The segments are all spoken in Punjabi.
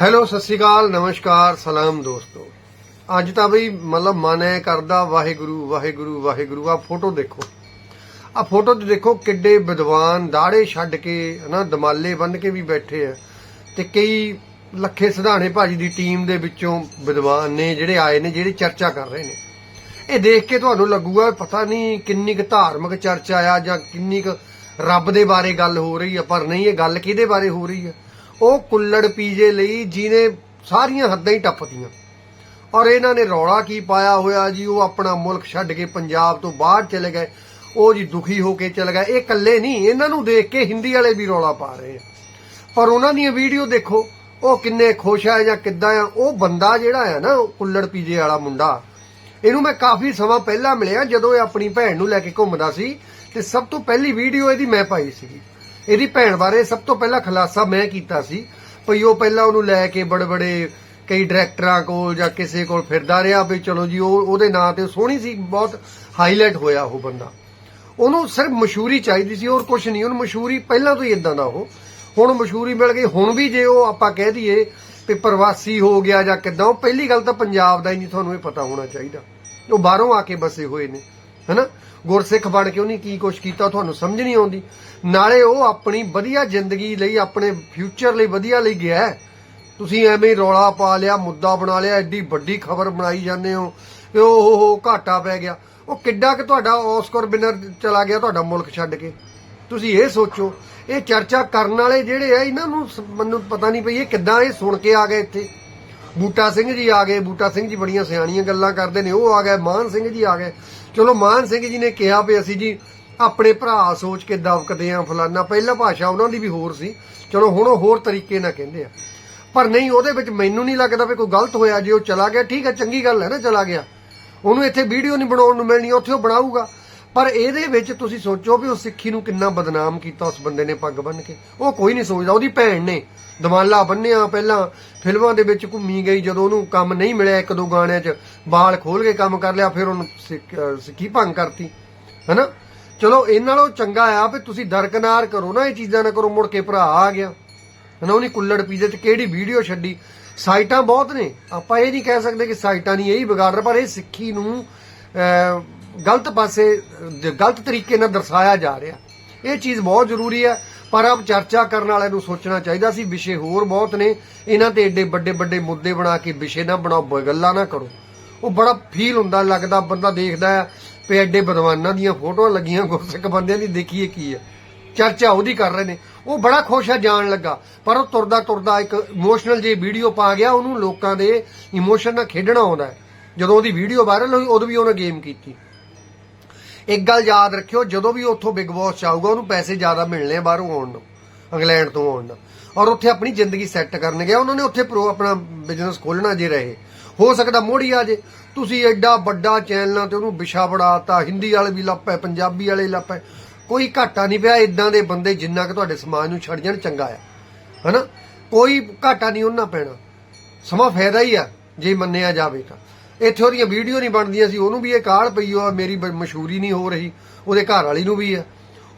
ਹੈਲੋ, ਸਤਿ ਸ਼੍ਰੀ ਅਕਾਲ, ਨਮਸਕਾਰ, ਸਲਾਮ ਦੋਸਤੋ। ਅੱਜ ਤਾਂ ਬਈ ਮਤਲਬ ਮਨ ਐ ਕਰਦਾ, ਵਾਹਿਗੁਰੂ ਵਾਹਿਗੁਰੂ ਵਾਹਿਗੁਰੂ ਆ ਫੋਟੋ ਦੇਖੋ। ਆ ਫੋਟੋ ਤੇ ਦੇਖੋ ਕਿੱਡੇ ਵਿਦਵਾਨ ਦਾੜੇ ਛੱਡ ਕੇ, ਹਨਾ, ਦਮਾਲੇ ਬੰਨ ਕੇ ਵੀ ਬੈਠੇ ਆ। ਤੇ ਕਈ ਲੱਖੇ ਸਿਧਾਣੇ ਭਾਜੀ ਦੀ ਟੀਮ ਦੇ ਵਿੱਚੋਂ ਵਿਦਵਾਨ ਨੇ ਜਿਹੜੇ ਆਏ ਨੇ, ਜਿਹੜੇ ਚਰਚਾ ਕਰ ਰਹੇ ਨੇ। ਇਹ ਦੇਖ ਕੇ ਤੁਹਾਨੂੰ ਲੱਗੂਗਾ, ਪਤਾ ਨਹੀਂ ਕਿੰਨੀ ਕੁ ਧਾਰਮਿਕ ਚਰਚਾ ਆ ਜਾਂ ਕਿੰਨੀ ਕੁ ਰੱਬ ਦੇ ਬਾਰੇ ਗੱਲ ਹੋ ਰਹੀ ਆ, ਪਰ ਨਹੀਂ, ਇਹ ਗੱਲ ਕਿਹਦੇ ਬਾਰੇ ਹੋ ਰਹੀ ਆ? ਉਹ ਕੁੱਲੜ ਪੀਜੇ ਲਈ ਜਿਹਨੇ ਸਾਰੀਆਂ ਹੱਦਾਂ ਹੀ ਟੱਪਦੀਆਂ ਔਰ ਇਹਨਾਂ ਨੇ ਰੌਲਾ ਕੀ ਪਾਇਆ ਹੋਇਆ ਜੀ? ਉਹ ਆਪਣਾ ਮੁਲਕ ਛੱਡ ਕੇ ਪੰਜਾਬ ਤੋਂ ਬਾਹਰ ਚਲੇ ਗਏ। ਉਹ ਜੀ ਦੁਖੀ ਹੋ ਕੇ ਚਲੇ ਗਏ। ਇਹ ਇਕੱਲੇ ਨਹੀਂ, ਇਹਨਾਂ ਨੂੰ ਦੇਖ ਕੇ ਹਿੰਦੀ ਵਾਲੇ ਵੀ ਰੌਲਾ ਪਾ ਰਹੇ ਆ। ਪਰ ਉਹਨਾਂ ਦੀਆਂ ਵੀਡੀਓ ਦੇਖੋ, ਉਹ ਕਿੰਨੇ ਖੁਸ਼ ਆ ਜਾਂ ਕਿੱਦਾਂ ਆ? ਉਹ ਬੰਦਾ ਜਿਹੜਾ ਆ ਨਾ ਕੁੱਲੜ ਪੀਜੇ ਵਾਲਾ ਮੁੰਡਾ, ਇਹਨੂੰ ਮੈਂ ਕਾਫੀ ਸਮਾਂ ਪਹਿਲਾਂ ਮਿਲਿਆ ਜਦੋਂ ਇਹ ਆਪਣੀ ਭੈਣ ਨੂੰ ਲੈ ਕੇ ਘੁੰਮਦਾ ਸੀ ਤੇ ਸਭ ਤੋਂ ਪਹਿਲੀ ਵੀਡੀਓ ਇਹਦੀ ਮੈਂ ਪਾਈ ਸੀਗੀ। ਇਹਦੀ ਭੈਣ ਬਾਰੇ ਸਭ ਤੋਂ ਪਹਿਲਾਂ ਖੁਲਾਸਾ ਮੈਂ ਕੀਤਾ ਸੀ, ਭਈ ਉਹ ਪਹਿਲਾਂ ਉਹਨੂੰ ਲੈ ਕੇ ਬੜੇ ਬੜੇ ਕਈ ਡਾਇਰੈਕਟਰਾਂ ਕੋਲ ਜਾਂ ਕਿਸੇ ਕੋਲ ਫਿਰਦਾ ਰਿਹਾ ਵੀ ਚਲੋ ਜੀ, ਉਹ ਉਹਦੇ ਨਾਂ ਤੇ ਸੋਹਣੀ ਸੀ, ਬਹੁਤ ਹਾਈਲਾਈਟ ਹੋਇਆ ਉਹ ਬੰਦਾ। ਉਹਨੂੰ ਸਿਰਫ ਮਸ਼ਹੂਰੀ ਚਾਹੀਦੀ ਸੀ, ਹੋਰ ਕੁਝ ਨਹੀਂ, ਉਹਨੂੰ ਮਸ਼ਹੂਰੀ ਪਹਿਲਾਂ ਤੋਂ ਹੀ ਇਦਾਂ ਦਾ ਉਹ। ਹੁਣ ਮਸ਼ਹੂਰੀ ਮਿਲ ਗਈ, ਹੁਣ ਵੀ ਜੇ ਉਹ ਆਪਾਂ ਕਹਿ ਦਈਏ ਵੀ ਪ੍ਰਵਾਸੀ ਹੋ ਗਿਆ ਜਾਂ ਕਿਦਾਂ, ਉਹ ਪਹਿਲੀ ਗੱਲ ਤਾਂ ਪੰਜਾਬ ਦਾ ਹੀ ਨਹੀਂ ਤੁਹਾਨੂੰ ਇਹ ਪਤਾ ਹੋਣਾ ਚਾਹੀਦਾ। ਉਹ ਬਾਹਰੋਂ ਆ ਕੇ ਬਸੇ ਹੋਏ ਨੇ। ਹਨਾ? ਗੁਰਸਿੱਖ ਬਣ ਕੇ ਉਹਨੇ ਕੀ ਕੁਛ ਕੀਤਾ ਤੁਹਾਨੂੰ ਸਮਝ ਨਹੀਂ ਆਉਂਦੀ। ਨਾਲੇ ਉਹ ਆਪਣੀ ਵਧੀਆ ਜ਼ਿੰਦਗੀ ਲਈ, ਆਪਣੇ ਫਿਊਚਰ ਲਈ ਵਧੀਆ ਲਈ ਗਿਆ ਤੁਸੀਂ ਐਵੇਂ ਰੌਲਾ ਪਾ ਲਿਆ, ਮੁੱਦਾ ਬਣਾ ਲਿਆ, ਐਡੀ ਵੱਡੀ ਖਬਰ ਬਣਾਈ ਜਾਂਦੇ ਹੋ ਕਿ ਹੋ ਘਾਟਾ ਪੈ ਗਿਆ। ਉਹ ਕਿੱਡਾ ਕਿ ਤੁਹਾਡਾ ਆਸਕਰ ਵਿਨਰ ਚਲਾ ਗਿਆ ਤੁਹਾਡਾ ਮੁਲਕ ਛੱਡ ਕੇ? ਤੁਸੀਂ ਇਹ ਸੋਚੋ, ਇਹ ਚਰਚਾ ਕਰਨ ਵਾਲੇ ਜਿਹੜੇ ਆ, ਇਹਨਾਂ ਨੂੰ ਮੈਨੂੰ ਪਤਾ ਨਹੀਂ ਪਈ, ਇਹ ਕਿੱਦਾਂ ਇਹ ਸੁਣ ਕੇ ਆ ਗਏ ਇੱਥੇ? ਬੂਟਾ ਸਿੰਘ ਜੀ ਆ ਗਏ, ਬੂਟਾ ਸਿੰਘ ਜੀ ਬੜੀਆਂ ਸਿਆਣੀਆਂ ਗੱਲਾਂ ਕਰਦੇ ਨੇ, ਉਹ ਆ ਗਏ, ਮਾਨ ਸਿੰਘ ਜੀ ਆ ਗਏ। ਚਲੋ ਮਾਨ ਸਿੰਘ ਜੀ ਨੇ ਕਿਹਾ ਵੀ ਅਸੀਂ ਜੀ ਆਪਣੇ ਭਰਾ ਸੋਚ ਕੇ ਦਵਕਦੇ ਆ ਫਲਾਨਾ, ਪਹਿਲਾ ਭਾਸ਼ਾ ਉਹਨਾਂ ਦੀ ਵੀ ਹੋਰ ਸੀ। ਚਲੋ ਹੁਣ ਉਹ ਹੋਰ ਤਰੀਕੇ ਨਾਲ ਕਹਿੰਦੇ ਆ। ਪਰ ਨਹੀਂ, ਉਹਦੇ ਵਿੱਚ ਮੈਨੂੰ ਨਹੀਂ ਲੱਗਦਾ ਵੀ ਕੋਈ ਗਲਤ ਹੋਇਆ, ਜੇ ਉਹ ਚਲਾ ਗਿਆ, ਠੀਕ ਹੈ, ਚੰਗੀ ਗੱਲ ਹੈ ਨਾ, ਚਲਾ ਗਿਆ। ਉਹਨੂੰ ਇੱਥੇ ਵੀਡੀਓ ਨਹੀਂ ਬਣਾਉਣ ਨੂੰ ਮਿਲਣੀ, ਉੱਥੇ ਉਹ ਬਣਾਊਗਾ। ਪਰ ਇਹਦੇ ਵਿੱਚ ਤੁਸੀਂ ਸੋਚੋ ਵੀ ਉਹ ਸਿੱਖੀ ਨੂੰ ਕਿੰਨਾ ਬਦਨਾਮ ਕੀਤਾ ਉਸ ਬੰਦੇ ਨੇ ਪੱਗ ਬੰਨ ਕੇ। ਉਹ ਕੋਈ ਨਹੀਂ ਸੋਚਦਾ ਉਹਦੀ ਭੈਣ ਨੇ ਦਮਾਲਾ ਬੰਨਿਆ ਪਹਿਲਾਂ ਫਿਲਮਾਂ ਦੇ ਵਿੱਚ ਘੁੰਮੀ ਗਈ ਜਦੋਂ ਉਹਨੂੰ ਕੰਮ ਨਹੀਂ ਮਿਲਿਆ ਇੱਕ ਦੋ ਗਾਣਿਆਂ 'ਚ ਬਾਲ ਖੋਲ ਕੇ ਕੰਮ ਕਰ ਲਿਆ ਫਿਰ ਉਹਨੂੰ ਸਿੱਖੀ ਭੰਗ ਕਰਤੀ ਹੈਨਾ? ਚਲੋ ਇਹ ਨਾਲੋਂ ਚੰਗਾ ਆ ਵੀ ਤੁਸੀਂ ਦਰਕਨਾਰ ਕਰੋ ਨਾ ਇਹ ਚੀਜ਼ਾਂ ਨਾ ਕਰੋ ਮੁੜ ਕੇ ਭਰਾ ਆ ਗਿਆ। ਹਨਾ ਉਹਨੇ ਕੁੱਲੜ ਪੀਜੇ ਚ ਕਿਹੜੀ ਵੀਡੀਓ ਛੱਡੀ? ਸਾਈਟਾਂ ਬਹੁਤ ਨੇ। ਆਪਾਂ ਇਹ ਨਹੀਂ ਕਹਿ ਸਕਦੇ ਕਿ ਸਾਈਟਾਂ ਨਹੀਂ ਇਹੀ ਵਿਗਾੜ ਰਹੇ ਪਰ ਇਹ ਸਿੱਖੀ ਨੂੰ ਅਹ, ਗਲਤ ਪਾਸੇ ਗਲਤ ਤਰੀਕੇ ਨਾਲ ਦਰਸਾਇਆ ਜਾ ਰਿਹਾ। ਇਹ ਚੀਜ਼ ਬਹੁਤ ਜ਼ਰੂਰੀ ਹੈ, ਪਰ ਆਪ ਚਰਚਾ ਕਰਨ ਵਾਲਿਆਂ ਨੂੰ ਸੋਚਣਾ ਚਾਹੀਦਾ ਸੀ, ਵਿਸ਼ੇ ਹੋਰ ਬਹੁਤ ਨੇ। ਇਹਨਾਂ ਤੇ ਏਡੇ ਵੱਡੇ ਵੱਡੇ ਮੁੱਦੇ ਬਣਾ ਕੇ ਵਿਸ਼ੇ ਨਾ ਬਣਾਓ, ਬ- ਗੱਲਾਂ ਨਾ ਕਰੋ। ਉਹ ਬੜਾ ਫੀਲ ਹੁੰਦਾ, ਲੱਗਦਾ, ਬੰਦਾ ਦੇਖਦਾ ਹੈ ਵੀ ਐਡੇ ਵਿਦਵਾਨਾਂ ਦੀਆਂ ਫੋਟੋਆਂ ਲੱਗੀਆਂ, ਗੁਰਸਿੱਖ ਬੰਦਿਆਂ ਦੀ, ਦੇਖੀਏ ਕੀ ਹੈ। ਚਰਚਾ ਉਹਦੀ ਕਰ ਰਹੇ ਨੇ। ਉਹ ਬੜਾ ਖੁਸ਼ ਹੈ ਜਾਣ ਲੱਗਾ, ਪਰ ਉਹ ਤੁਰਦਾ ਤੁਰਦਾ ਇੱਕ ਇਮੋਸ਼ਨਲ ਜੇ ਵੀਡੀਓ ਪਾ ਗਿਆ, ਉਹਨੂੰ ਲੋਕਾਂ ਦੇ ਇਮੋਸ਼ਨ ਨਾਲ ਖੇਡਣਾ ਆਉਂਦਾ ਜਦੋਂ ਉਹਦੀ ਵੀਡੀਓ ਵਾਇਰਲ ਹੋਈ, ਉਦੋਂ ਵੀ ਉਹਨੇ ਗੇਮ ਕੀਤੀ। ਇੱਕ ਗੱਲ ਯਾਦ ਰੱਖਿਓ, ਜਦੋਂ ਵੀ ਉੱਥੋਂ ਬਿਗ ਬੌਸ ਆਊਗਾ ਉਹਨੂੰ ਪੈਸੇ ਜ਼ਿਆਦਾ ਮਿਲਣੇ ਬਾਹਰੋਂ ਆਉਣ ਨੂੰ, ਇੰਗਲੈਂਡ ਤੋਂ ਆਉਣ ਨੂੰ ਔਰ ਉੱਥੇ ਆਪਣੀ ਜ਼ਿੰਦਗੀ ਸੈੱਟ ਕਰਨ ਗਿਆ ਉਹਨਾਂ ਨੇ ਉੱਥੇ ਪ੍ਰੋ ਆਪਣਾ ਬਿਜ਼ਨਸ ਖੋਲਣਾ ਜੇ ਰਹੇ। ਹੋ ਸਕਦਾ ਮੋੜੀ ਆ ਜੇ। ਤੁਸੀਂ ਐਡਾ ਵੱਡਾ ਚੈਨਲਾਂ ਤੇ ਉਹਨੂੰ ਵਿਸ਼ਾ ਬੜਾਤਾ ਹਿੰਦੀ ਵਾਲੇ ਵੀ ਲੱਪੇ ਪੰਜਾਬੀ ਵਾਲੇ ਲੱਪੇ ਕੋਈ ਘਾਟਾ ਨਹੀਂ ਪਿਆ ਇਦਾਂ ਦੇ ਬੰਦੇ ਜਿੰਨਾ ਕਿ ਤੁਹਾਡੇ ਸਮਾਜ ਨੂੰ ਛੱਡ ਜਾਣ, ਚੰਗਾ ਆ। ਹਨਾ? ਕੋਈ ਘਾਟਾ ਨਹੀਂ ਉਹਨਾਂ ਪੈਣਾ। ਸਮਾਂ ਫਾਇਦਾ ਹੀ ਆ, ਜੇ ਮੰਨਿਆ ਜਾਵੇ ਤਾਂ। ਇੱਥੇ ਉਹਦੀਆਂ ਵੀਡੀਓ ਨਹੀਂ ਬਣਦੀਆਂ ਸੀ, ਉਹਨੂੰ ਵੀ ਇਹ ਕਾਲ ਪਈ ਉਹ ਮੇਰੀ ਮਸ਼ਹੂਰੀ ਨਹੀਂ ਹੋ ਰਹੀ, ਉਹਦੇ ਘਰ ਵਾਲੀ ਨੂੰ ਵੀ ਆ।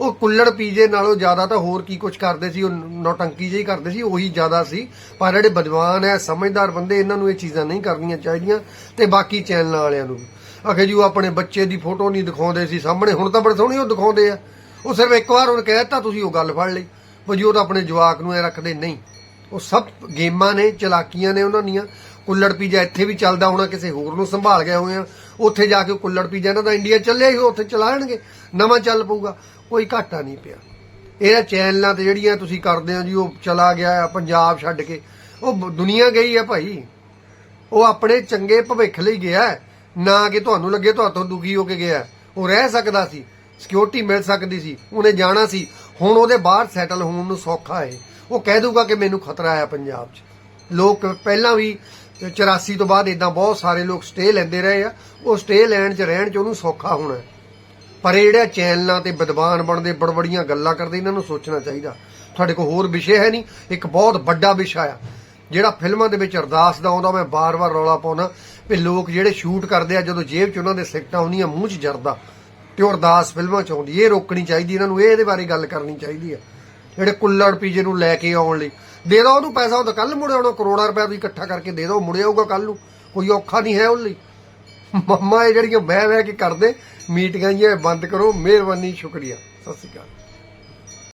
ਉਹ ਕੁੱਲੜ ਪੀਜੇ ਨਾਲੋਂ ਜ਼ਿਆਦਾ ਤਾਂ ਹੋਰ ਕੀ ਕੁਝ ਕਰਦੇ ਸੀ, ਉਹ ਨੌਟੰਕੀ ਜਿਹੀ ਕਰਦੇ ਸੀ, ਉਹੀ ਜ਼ਿਆਦਾ ਸੀ। ਪਰ ਜਿਹੜੇ ਵਿਦਵਾਨ ਐ, ਸਮਝਦਾਰ ਬੰਦੇ, ਇਹਨਾਂ ਨੂੰ ਇਹ ਚੀਜ਼ਾਂ ਨਹੀਂ ਕਰਨੀਆਂ ਚਾਹੀਦੀਆਂ, ਤੇ ਬਾਕੀ ਚੈਨਲਾਂ ਵਾਲਿਆਂ ਨੂੰ ਵੀ। ਅਖੇ ਜੀ, ਉਹ ਆਪਣੇ ਬੱਚੇ ਦੀ ਫੋਟੋ ਨਹੀਂ ਦਿਖਾਉਂਦੇ ਸੀ, ਸਾਹਮਣੇ ਹੁਣ ਤਾਂ ਬੜੇ ਸੋਹਣੀ ਉਹ ਦਿਖਾਉਂਦੇ ਆ। ਉਹ ਸਿਰਫ ਇੱਕ ਵਾਰ ਉਹਨੇ ਕਹਿ ਦਿੱਤਾ, ਤੁਸੀਂ ਉਹ ਗੱਲ ਫੜ ਲਈ। ਵੀ ਜੀ ਉਹ ਤਾਂ ਆਪਣੇ ਜਵਾਕ ਨੂੰ ਐ ਰੱਖਦੇ, ਨਹੀਂ। ਉਹ ਸਭ ਗੇਮਾਂ ਨੇ, ਚਲਾਕੀਆਂ ਨੇ ਉਹਨਾਂ ਦੀਆਂ ਕੁੱਲੜ ਪੀਜਾ ਇੱਥੇ ਵੀ ਚੱਲਦਾ ਹੋਣਾ, ਕਿਸੇ ਹੋਰ ਨੂੰ ਸੰਭਾਲ ਗਏ ਹੋਏ ਆ ਉੱਥੇ ਜਾ ਕੇ ਕੁੱਲੜ ਪੀਜਾ ਇਹਨਾਂ ਦਾ ਇੰਡੀਆ ਚੱਲਿਆ ਹੀ, ਉਹ ਉੱਥੇ ਚਲਾਣਗੇ ਨਵਾਂ ਚੱਲ ਪਊਗਾ। ਕੋਈ ਘਾਟਾ ਨਹੀਂ ਪਿਆ। ਇਹ ਚੈਨਲਾਂ ਤੇ ਜਿਹੜੀਆਂ ਤੁਸੀਂ ਕਰਦੇ ਹੋ ਜੀ, ਉਹ ਚਲਾ ਗਿਆ ਆ, ਪੰਜਾਬ ਛੱਡ ਕੇ। ਉਹ ਬ- ਦੁਨੀਆ ਗਈ ਆ ਭਾਈ। ਉਹ ਆਪਣੇ ਚੰਗੇ ਭਵਿੱਖ ਲਈ ਗਿਆ ਨਾ ਕਿ ਤੁਹਾਨੂੰ ਲੱਗੇ ਤੁਹਾਤੋਂ ਦੁਖੀ ਹੋ ਕੇ ਗਿਆ ਉਹ ਰਹਿ ਸਕਦਾ ਸੀ। ਸਿਕਿਉਰਿਟੀ ਮਿਲ ਸਕਦੀ ਸੀ। ਉਹਨੇ ਜਾਣਾ ਸੀ। ਹੁਣ ਉਹਦੇ ਬਾਹਰ ਸੈਟਲ ਹੋਣ ਨੂੰ ਸੌਖਾ ਹੈ। ਉਹ ਕਹਿ ਦੂਗਾ ਕਿ ਮੈਨੂੰ ਖਤਰਾ ਹੈ ਪੰਜਾਬ 'ਚ। ਲੋਕ ਪਹਿਲਾਂ ਵੀ 84 ਤੋਂ ਬਾਅਦ ਇਦਾਂ ਬਹੁਤ ਸਾਰੇ ਲੋਕ ਸਟੇ ਲੈਂਦੇ ਰਹੇ ਆ। ਉਹ ਸਟੇ ਲੈਣ 'ਚ ਰਹਿਣ 'ਚ ਉਹਨੂੰ ਸੌਖਾ ਹੋਣਾ। ਪਰ ਇਹ ਜਿਹੜਾ ਚੈਨਲਾਂ ਤੇ ਵਿਦਵਾਨ ਬਣਦੇ, ਬੜਬੜੀਆਂ ਗੱਲਾਂ ਕਰਦੇ, ਇਹਨਾਂ ਨੂੰ ਸੋਚਣਾ ਚਾਹੀਦਾ। ਤੁਹਾਡੇ ਕੋਲ ਹੋਰ ਵਿਸ਼ੇ ਹੈ ਨਹੀਂ। ਇੱਕ ਬਹੁਤ ਵੱਡਾ ਵਿਸ਼ਾ ਆ। ਜਿਹੜਾ ਫਿਲਮਾਂ ਦੇ ਵਿੱਚ ਅਰਦਾਸ ਦਾ ਆਉਂਦਾ, ਮੈਂ ਬਾਰ-ਬਾਰ ਰੌਲਾ ਪਾਉਣਾ ਵੀ ਲੋਕ ਜਿਹੜੇ ਸ਼ੂਟ ਕਰਦੇ ਆ, ਜਦੋਂ ਜੇਬ 'ਚ ਉਹਨਾਂ ਦੇ ਸਿੱਕਟਾਂ ਹੁੰਦੀਆਂ, ਮੂੰਹ 'ਚ ਜਰਦਾ। ਤੇ ਉਹ ਅਰਦਾਸ ਫਿਲਮਾਂ 'ਚ ਆਉਂਦੀ। ਇਹ ਰੋਕਣੀ ਚਾਹੀਦੀ, ਇਹਨਾਂ ਨੂੰ। ਇਹ ਇਹਦੇ ਬਾਰੇ ਗੱਲ ਕਰਨੀ ਚਾਹੀਦੀ ਆ। ਜਿਹੜੇ ਕੁੱਲੜ ਪੀਜੇ ਨੂੰ ਲੈ ਕੇ ਆਉਣ ਲਈ। ਦੇ ਦੋ ਉਹਨੂੰ ਪੈਸਾ, ਉਹ ਤਾਂ ਕੱਲ ਮੁੜੇ ਆਉਣਾ, ਕਰੋੜਾਂ ਰੁਪਏ ਤੁਸੀਂ ਇਕੱਠਾ ਕਰਕੇ ਦੇ ਦੋ, ਮੁੜੇ ਆਊਗਾ ਕੱਲ ਨੂੰ। ਕੋਈ ਔਖਾ ਨਹੀਂ ਹੈ ਉਹ ਲਈ। ਮੰਮਾ ਇਹ ਜਿਹੜੀਆਂ ਬਹਿ ਬਹਿ ਕੇ ਕਰਦੇ, ਮੀਟਿੰਗਾਂ ਜਿਹੀਆਂ ਬੰਦ ਕਰੋ, ਮਿਹਰਬਾਨੀ, ਸ਼ੁਕਰੀਆ। ਸਤਿ ਸ਼੍ਰੀ ਅਕਾਲ।